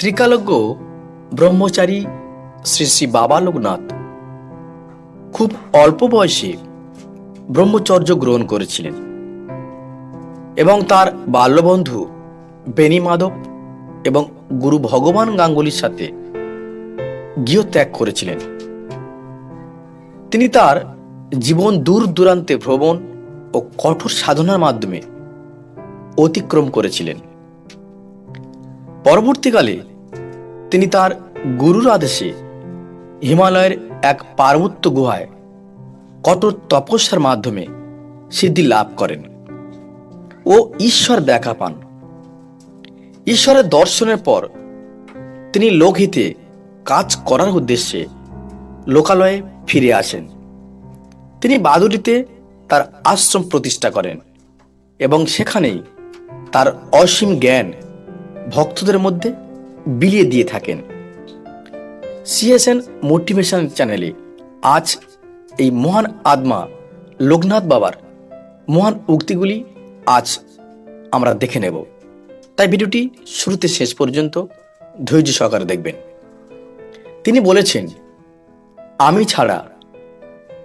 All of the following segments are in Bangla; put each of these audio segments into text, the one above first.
ত্রিকালজ্ঞ ব্রহ্মচারী শ্রী শ্রী বাবা লোকনাথ খুব অল্প বয়সে ব্রহ্মচর্য গ্রহণ করেছিলেন এবং তার বাল্যবন্ধু বেনি মাধব এবং গুরু ভগবান গাঙ্গুলির সাথে গৃহত্যাগ করেছিলেন। তিনি তার জীবন দূর দূরান্তে ভ্রমণ ও কঠোর সাধনার মাধ্যমে অতিক্রম করেছিলেন। পরবর্তীকালে তিনি তার গুরুর আদেশে হিমালয়ের এক পার্বত্য গুহায় কঠোর তপস্যার মাধ্যমে সিদ্ধি লাভ করেন ও ঈশ্বর দেখা পান। ঈশ্বরের দর্শনের পর তিনি লোকহিতে কাজ করার উদ্দেশ্যে লোকালয়ে ফিরে আসেন। তিনি বাদুড়িতে তার আশ্রম প্রতিষ্ঠা করেন এবং সেখানেই তার অসীম জ্ঞান ভক্তদের মধ্যে বিলিয়ে দিয়ে থাকেন। সিএসএন মোটিভেশন চ্যানেলে আজ এই মহান আত্মা লোকনাথ বাবার মহান উক্তিগুলি আজ আমরা দেখে নেব। তাই ভিডিওটি শুরুতে শেষ পর্যন্ত ধৈর্য সহকারে দেখবেন। তিনি বলেছেন, আমি ছাড়া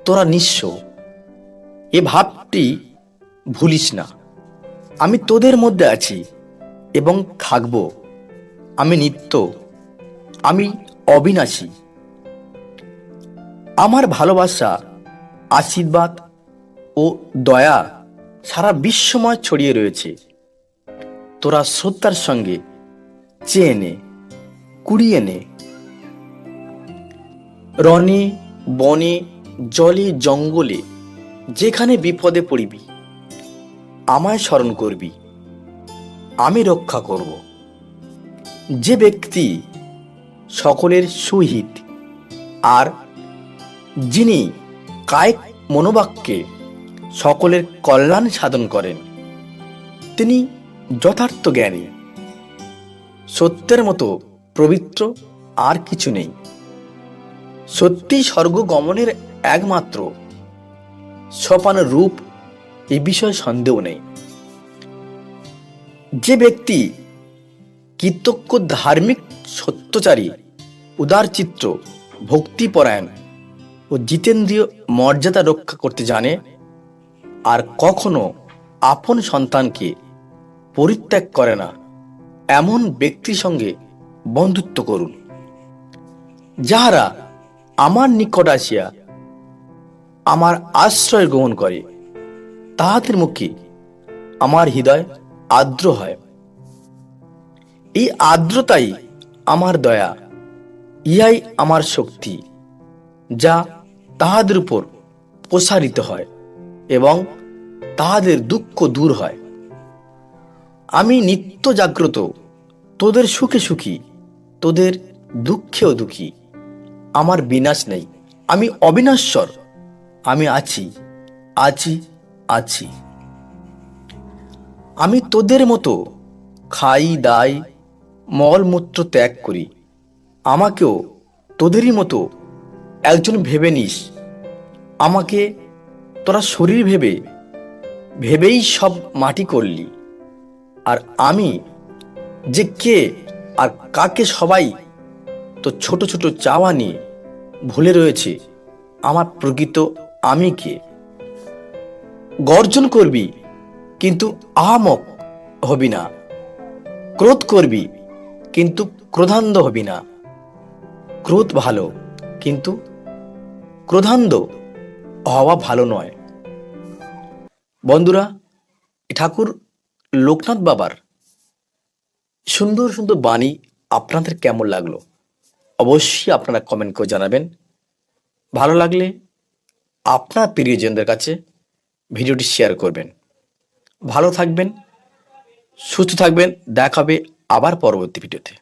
তোরা নিঃস্ব। এ ভাবটি ভুলিস না। আমি তোদের মধ্যে আছি। এবং থাকব। আমি নিত্য, আমি অবিনাশী। আমার ভালোবাসা, আশীর্বাদ ও দয়া সারা বিশ্বময় ছড়িয়ে রয়েছে। তোরা শ্রদ্ধার সঙ্গে চেয়ে নে, কুড়িয়ে নে। রনে বনে, জলে, জঙ্গলে, যেখানে বিপদে পড়িবি, আমায় স্মরণ করবি। আমি রক্ষা করব। যে ব্যক্তি সকলের সহিত আর যিনি কায়িক মনোবাক্যে সকলের কল্যাণ সাধন করেন, তিনি যথার্থ জ্ঞানী। সত্যের মতো পবিত্র আর কিছু নেই। সত্যি স্বর্গ গমনের একমাত্র সোপান রূপ এ বিষয়ে সন্দেহ নেই। যে ব্যক্তি কৃতজ্ঞ, ধার্মিক, সত্যচারী উদারচিত্র ভক্তিপরায়ণ ও জিতেন্দ্রীয় মর্যাদা রক্ষা করতে জানে, আর কখনো আপন সন্তানকে পরিত্যাগ করে না, এমন ব্যক্তির সঙ্গে বন্ধুত্ব করুন। যাহারা আমার নিকট আসিয়া আমার আশ্রয় গ্রহণ করে, তাহাদের মুখে আমার হৃদয় আর্দ্র হয়। এই আর্দ্রতাই আমার দয়া, ইহাই আমার শক্তি, যা তাহাদের উপর প্রসারিত হয় এবং তাহাদের দুঃখ দূর হয়। আমি নিত্য জাগ্রত, তোদের সুখে সুখী, তোদের দুঃখেও দুঃখী, আমার বিনাশ নেই। আমি অবিনাশ্বর, আমি আছি আছি আছি। আমি তোদের মতো খাই, দাই, মলমূত্র ত্যাগ করি। আমাকেও তোদেরই মতো একজন ভেবে নিস। আমাকে তোরা শরীর ভেবে, ভেবেই সব মাটি করলি। আর আমি যে কে আর কাকে সবাই তো ছোট ছোট চাওয়া নিয়ে ভুলে রয়েছে, আমার প্রকৃত আমি কে? গর্জন করবি কিন্তু আহামক হবি না। ক্রোধ করবি, কিন্তু ক্রোধান্ধ হবি না। ক্রোধ ভালো, কিন্তু ক্রোধান্ধ হওয়া ভালো নয়। বন্ধুরা ঠাকুর লোকনাথ বাবার সুন্দর সুন্দর বাণী আপনাদের কেমন লাগল? অবশ্যই আপনারা কমেন্ট করে জানাবেন। ভালো লাগলে আপনার প্রিয়জনদের কাছে ভিডিওটি শেয়ার করবেন। ভালো থাকবেন সুস্থ থাকবেন দেখাবে আবার পরবর্তী ভিডিওতে।